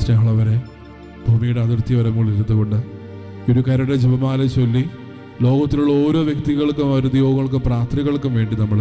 സ്നേഹമുള്ളവരെ ഭൂമിയുടെ അതിർത്തി വരെ മുകളിൽ ഇരുന്നുകൊണ്ട് കരുടെ ജപമാല ചൊല്ലി ലോകത്തിലുള്ള ഓരോ വ്യക്തികൾക്കും അവരുടെ യോഗങ്ങൾക്കും പ്രാർത്ഥനകൾക്കും വേണ്ടി നമ്മൾ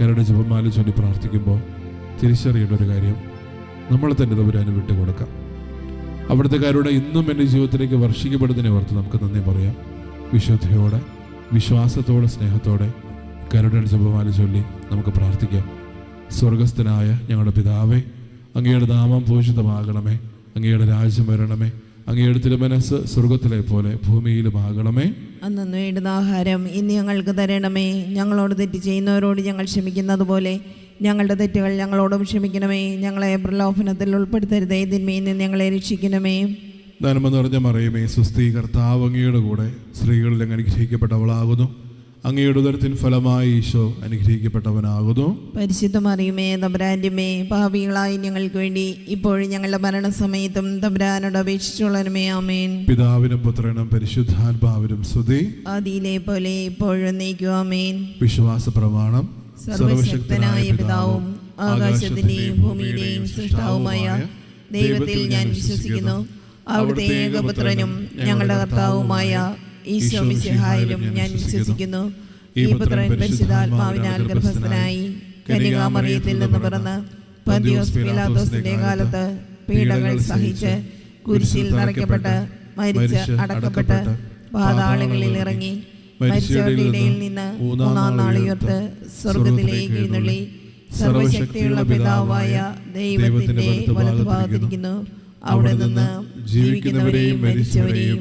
കരുടെ ജപമാല ചൊല്ലി പ്രാർത്ഥിക്കുമ്പോൾ തിരിച്ചറിയേണ്ട ഒരു കാര്യം നമ്മൾ തന്നെ തമ്പുരാനും വിട്ടു കൊടുക്കാം. അവിടുത്തെ കാരുടെ ഇന്നും എന്റെ ജീവിതത്തിലേക്ക് വർഷിക്കപ്പെടുന്നതിനെ ഓർത്ത് നമുക്ക് നന്ദി പറയാം. വിശുദ്ധിയോടെ വിശ്വാസത്തോടെ സ്നേഹത്തോടെ കരുടെ ജപമാല ചൊല്ലി നമുക്ക് പ്രാർത്ഥിക്കാം. സ്വർഗസ്ഥനായ ഞങ്ങളുടെ പിതാവേ അങ്ങയുടെ നാമം പൂജിതമാകണമേ. അങ്ങയുടെ രാജ്യം വരണമേ. അങ്ങയുടെ തിരുമനസ് സ്വർഗത്തിലെ പോലെ ഭൂമിയിലുമാകണമേ അന്ന് വേണ്ടുന്ന ആഹാരം ഇന്ന് ഞങ്ങൾക്ക് തരണമേ. ഞങ്ങളോട് തെറ്റ് ചെയ്യുന്നവരോട് ഞങ്ങൾ ക്ഷമിക്കുന്നത് പോലെ ഞങ്ങളുടെ തെറ്റുകൾ ഞങ്ങളോടും ക്ഷമിക്കണമേ. ഞങ്ങളെ പ്രലോഭനത്തിൽ ഉൾപ്പെടുത്തരുതേ. തിന്മയിൽ നിന്ന് ഞങ്ങളെ രക്ഷിക്കണമേ. നന്മ നിറഞ്ഞ മറിയമേ സുസ്ഥീ കർത്താവ് അങ്ങയുടെ കൂടെ സ്ത്രീകളിൽ അനുഗ്രഹിക്കപ്പെട്ടവളാകുന്നു. അങ്ങയുടെ ഉദരത്തിൻ ഫലമായി ഈശോ അനുഗ്രഹിക്കപ്പെട്ടവനാകുന്നു. പരിശുദ്ധമറിയുമേ തബ്രാന്റെമേ പാപികളായി ഞങ്ങൾക്ക് വേണ്ടി ഇപ്പോഴും ഞങ്ങളുടെ മരണസമയത്തും തബ്രാനോട് അപേക്ഷിച്ചുള്ളവരുമേ ആമേൻ. പിതാവിനും പുത്രനും പരിശുദ്ധാത്മാവിനും സ്തുതി. ആദിയിലെ പോലെ ഇപ്പോഴും നീക്കും ആമേൻ. വിശ്വാസ പ്രമാണം സർവശക്തനായ പിതാവും ആകാശത്തിന്റെയും ഭൂമിയുടെയും സൃഷ്ടാവുമായ ദൈവത്തിൽ ഞാൻ വിശ്വസിക്കുന്നു. അവിടുത്തെ ഏകപുത്രനും ഞങ്ങളുടെ കർത്താവുമായ ഈശോ മിശിഹായിലും ഞാൻ വിശ്വസിക്കുന്നു. ഈ പുത്രൻ പരിശുദ്ധാത്മാവിനാൽ ഗർഭസ്ഥനായി കനികാമറിയത്തിൽ നിന്ന് പിറന്ന് പന്തിയോസ് പിലാത്തോസിന്റെ കാലത്ത് പീഡകൾ സഹിച്ച് കുരിശിൽ നിറയ്ക്കപ്പെട്ട് മരിച്ച് അടക്കപ്പെട്ട് പാതാളങ്ങളിൽ ഇറങ്ങി മരിച്ചവരുടെ ഇടയിൽ നിന്ന് മൂന്നാം നാൾ ഉയർത്ത് സ്വർഗത്തിലേക്ക് എഴുന്നള്ളി. സർവശക്തിയുള്ള പിതാവായ ദൈവത്തിന്റെ വലതുഭാഗത്തിരിക്കുന്നു അവിടെ നിന്ന് ജീവിക്കുന്നവരെയും മരിച്ചവരെയും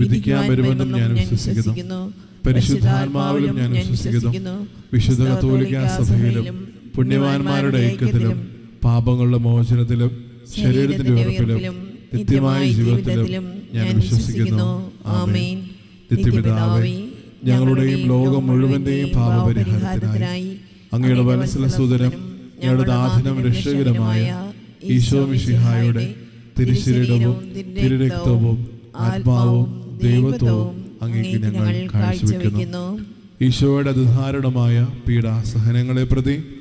വിധിക്കാൻ വരുമെന്നും ഞാൻ വിശ്വസിക്കുന്നു. പരിശുദ്ധാത്മാവിലും ഞാൻ വിശ്വസിക്കുന്നു. വിശുദ്ധ കത്തോലിക്ക സഭയിലും പുണ്യവാന്മാരുടെ ഐക്യത്തിലും പാപങ്ങളുടെ മോചനത്തിലും ശരീരത്തിന്റെ ഉറപ്പിലും നിത്യമായ ജീവിതത്തിലും ഞാൻ വിശ്വസിക്കുന്നു. ആമേൻ. നിത്യപിതാവേ ഞങ്ങളുടെയും ലോകം മുഴുവന്റെയും പാപപരിഹാരത്തിനായി അങ്ങയുടെ വത്സലസുതരം ഞങ്ങളുടെ ദാധനം രക്ഷകരമായ ഈശോ മിഷിഹായുടെ തിരുശരീരവും തിരുരക്തവും ആത്മാവും ദൈവത്വവും അങ്ങേക്ക് ഞങ്ങൾ കാഴ്ചവെക്കുന്നു. ഈശോയുടെ അതിധാരണമായ പീഡാസഹനങ്ങളെ പ്രതി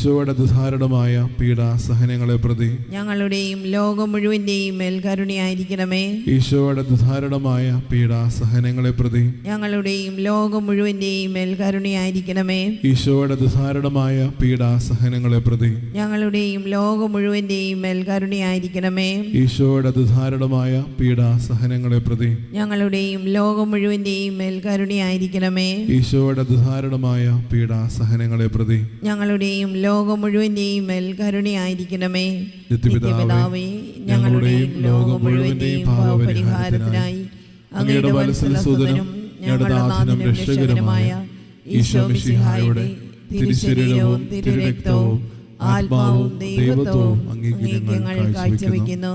ഈശോയുടെ അതിധാരണമായ പീഡാസഹനങ്ങളെ പ്രതി ഞങ്ങളുടെയും ലോകം മുഴുവന്റെയും മേൽ കരുണയായിരിക്കണമേ. ഈശോയുടെ അതിധാരണമായ പീഡാസഹനങ്ങളെ പ്രതി ഞങ്ങളുടെയും ലോകം മുഴുവന്റെയും മേൽ കരുണയായിരിക്കണമേ. ഈശോയുടെ അതിധാരണമായ പീഡാസഹനങ്ങളെ പ്രതി ഞങ്ങളുടെയും ലോകം മുഴുവന്റെയും മേൽ കരുണയായിരിക്കണമേ. ഈശോയുടെ അതിധാരണമായ പീഡാസഹനങ്ങളെ പ്രതി ഞങ്ങളുടെയും ലോകം മുഴുവന്റെയും മേൽ കരുണയായിരിക്കണമേ. ഈശോയുടെ അതിധാരണമായ പീഡാസഹനങ്ങളെ പ്രതി ഞങ്ങളുടെയും ലോകം മുഴുവന്റെയും മേൽ കരുണയായിരിക്കണമേ. നിത്യപിതാവേ, ഞങ്ങളുടെയും ലോകം മുഴുവന്റെയും പാപപരിഹാരത്തിനായി അങ്ങയുടെ വത്സലസുതനും ഞങ്ങളുടെ നാഥനും രക്ഷകരമായ ഈശോ മിശിഹായുടെ തിരുശരീരവും തിരുരക്തവും ആത്മാവും ദൈവത്വവും അങ്ങേക്ക് ഞങ്ങൾ കാഴ്ചവെക്കുന്നു.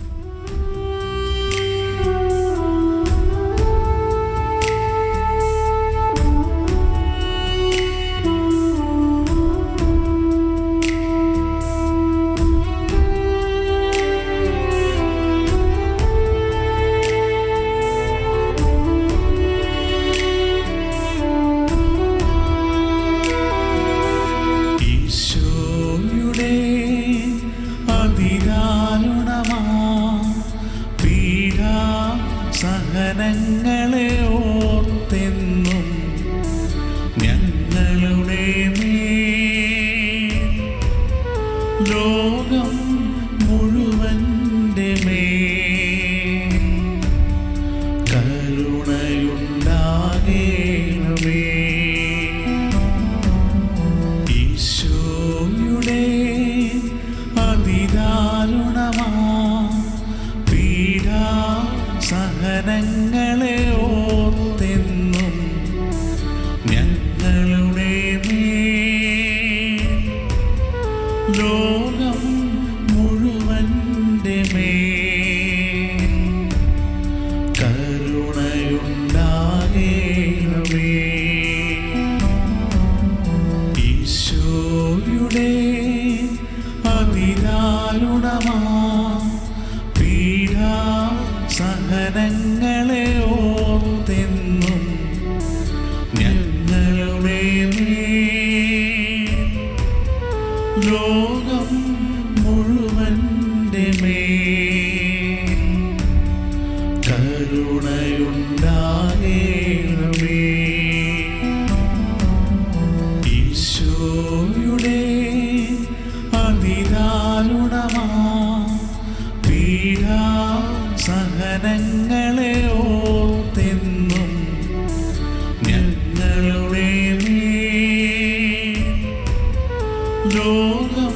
നിന്റെ മേ കരുണയുണ്ടാകേണമേ. ഈശോയുടെ അതിദാരുണമാ പീഡാ സഹനങ്ങളെ ഓർത്തെന്നും ഞങ്ങളുടെ ലോകം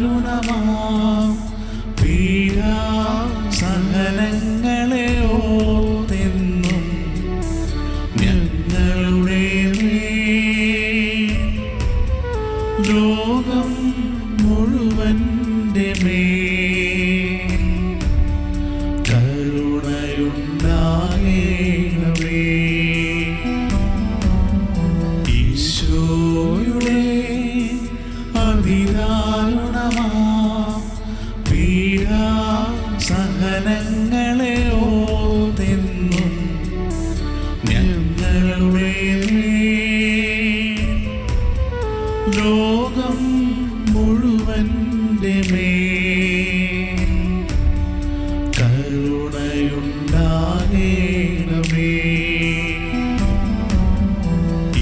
有那么。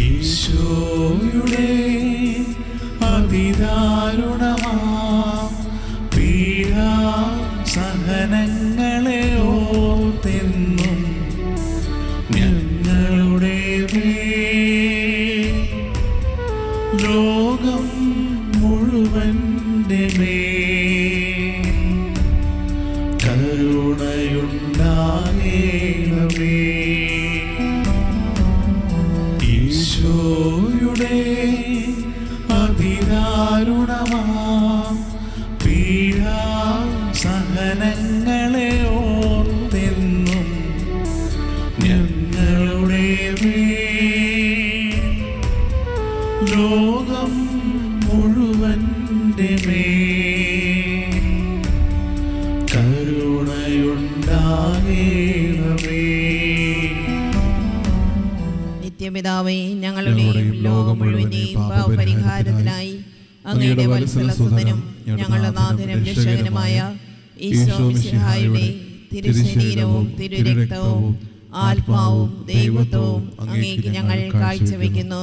ഈശോയുടെ അതിദാരുണ സഹനങ്ങളെ ലോകം കരുണയുണ്ടാകേണമേ. മുഴുവന്റെ മേൽ കരുണയുണ്ടാകേണമേ. നിത്യപിതാവേ ഞങ്ങളുടെയും ലോകം മുഴുവനെയും പാപപരിഹാരത്തിനായി അങ്ങയുടെ വത്സലസുതനും ഞങ്ങളുടെ നാഥനും രക്ഷകനുമായ ഈശോ മിശിഹായുടെ തിരുശരീരവും തിരുരക്തവും ആത്മാവും ദൈവത്വവും അങ്ങേക്ക് ഞങ്ങൾ കാഴ്ചവെക്കുന്നു.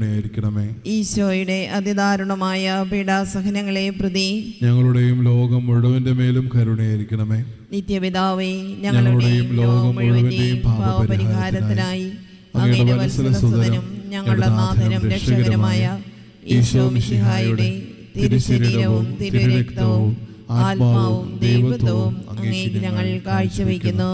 കരുണയായിരിക്കണമേ. ഈശോയുടെ അതിദാരുണമായ പീഡാസഹനങ്ങളെ പ്രതി ഞങ്ങളുടെയും ലോകം മുഴുവന്റെ മേലും കരുണയായിരിക്കണമേ. നിത്യപിതാവേ ഞങ്ങളുടെയും ലോകം മുഴുവന്റെയും പാപപരിഹാരത്തിനായി അങ്ങയുടെ വത്സലസുതനും ഞങ്ങളുടെ നാഥനും രക്ഷകരമായ ഈശോ മിശിഹായുടെ തിരുശരീരവും തിരുരക്തവും ആത്മാവും ദൈവത്വവും അങ്ങേക്ക് ഞങ്ങൾ കാഴ്ചവെക്കുന്നു.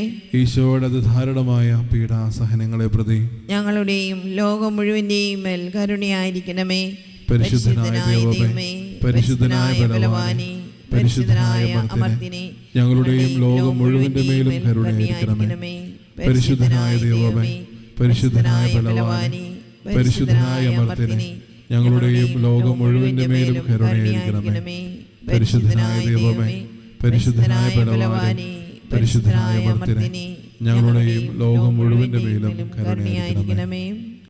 ഈശോയുടെ ധാരണമായ പീഡാസഹനങ്ങളെ പ്രതി ഞങ്ങളുടെയും ലോകം മുഴുവന്റെയും മേൽ കരുണയായിരിക്കണമേ. പരിശുദ്ധനായ ദൈവമേ പരിശുദ്ധനായ ബലവാനെ പരിശുദ്ധനായ അമർത്തിനെ ഞങ്ങളുടെയും ലോകം മുഴുവന്റെ മേലും കരുണയായിരിക്കണമേ. പരിശുദ്ധനായ ദൈവമേ പരിശുദ്ധനായ ബലവാനെ പരിശുദ്ധനായ അമർത്തിനെ ഞങ്ങളുടെയും ലോകം മുഴുവന്റെ മേലും കരുണയായിരിക്കണമേ. പരിശുദ്ധനായ ദൈവമേ പരിശുദ്ധനായ ബലവാനെ പരിശുദ്ധനായ അമർത്തിനെ ഞങ്ങളുടെയും ലോകം മുഴുവന്റെ മേലും കരുണയായിരിക്കണമേയും കരുണയായിരിക്കണമേ.